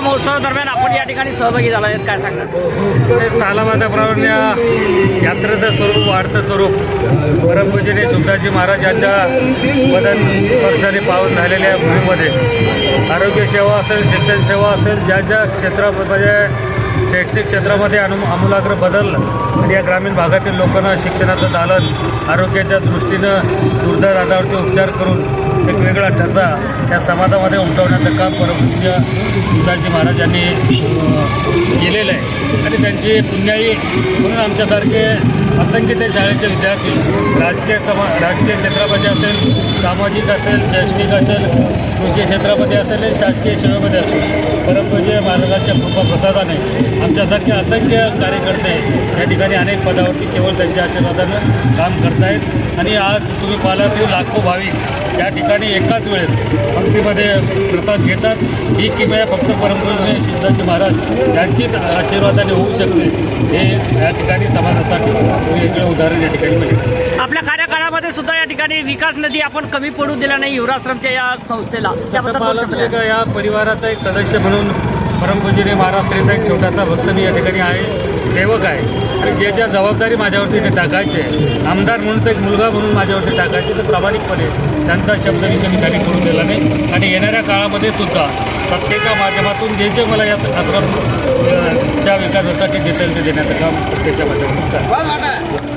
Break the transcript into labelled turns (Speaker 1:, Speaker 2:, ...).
Speaker 1: महोत्सवादरम्यान आपण या ठिकाणी सहभागी झाला आहेत. काय सांगणार?
Speaker 2: ते सालाबादाप्रमाणे यात्रेचं स्वरूप वाढतं स्वरूप परमपूजनीय सुलतानजी महाराज यांच्या मदन पक्षाने पावन झालेल्या भूमीमध्ये. आरोग्य सेवा असेल शिक्षण सेवा असेल ज्या ज्या क्षेत्रामध्ये म्हणजे शैक्षणिक क्षेत्रामध्ये अनु आमूलाग्र बदल आणि या ग्रामीण भागातील लोकांना शिक्षणाचं दालन आरोग्याच्या दृष्टीनं दुर्धर आधारावरती उपचार करून एक वेगळा ठसा त्या समाजामध्ये उमटवण्याचं काम परमपूज्य शिवाजी महाराज यांनी केलेलं आहे. आणि त्यांची पुण्याई म्हणून आमच्यासारखे असंख्य ते शाळेचे विद्यार्थी राजकीय समा राजकीय क्षेत्रामध्ये असेल सामाजिक असेल शैक्षणिक असेल कृषी क्षेत्रामध्ये असेल आणि शासकीय सेवेमध्ये असेल परमपूज्य महाराजांच्या कृपा प्रसादाने आमच्यासारखे असंख्य कार्यकर्ते या ठिकाणी अनेक पदावरती केवळ त्यांच्या आशीर्वादानं काम करतायत. आणि आज तुम्ही पाहिलात की लाखो भाविक या ठिकाणी एकाच वेळेस पंक्तीमध्ये प्रसाद घेतात. ही किमया फक्त परमपूज्य शिवदाजी महाराज यांचीच आशीर्वादाने होऊ शकते. हे या ठिकाणी समाजासाठी वेगळं उदाहरण या ठिकाणी मिळेल.
Speaker 1: विकास नदी आपण कमी पडू दिला नाही युवराश्रमच्या या संस्थेला. त्याबद्दल
Speaker 2: या परिवाराचा एक सदस्य म्हणून परमपूजनीय महाराष्ट्राचा एक छोटासा भक्त मी या ठिकाणी आहे. सेवक आहे. आणि जे ज्या जबाबदारी माझ्यावरती ते टाकायचे आमदार म्हणून तर एक मुलगा म्हणून माझ्यावरती टाकायचे तर प्रामाणिकपणे त्यांचा शब्द मी कधी खाली करून दिला नाही. आणि येणाऱ्या काळामध्ये सुद्धा सत्तेच्या माध्यमातून जे जे मला या आश्रमच्या विकासासाठी देता येईल ते देण्याचं काम सत्तेच्या माध्यमातून चालेल.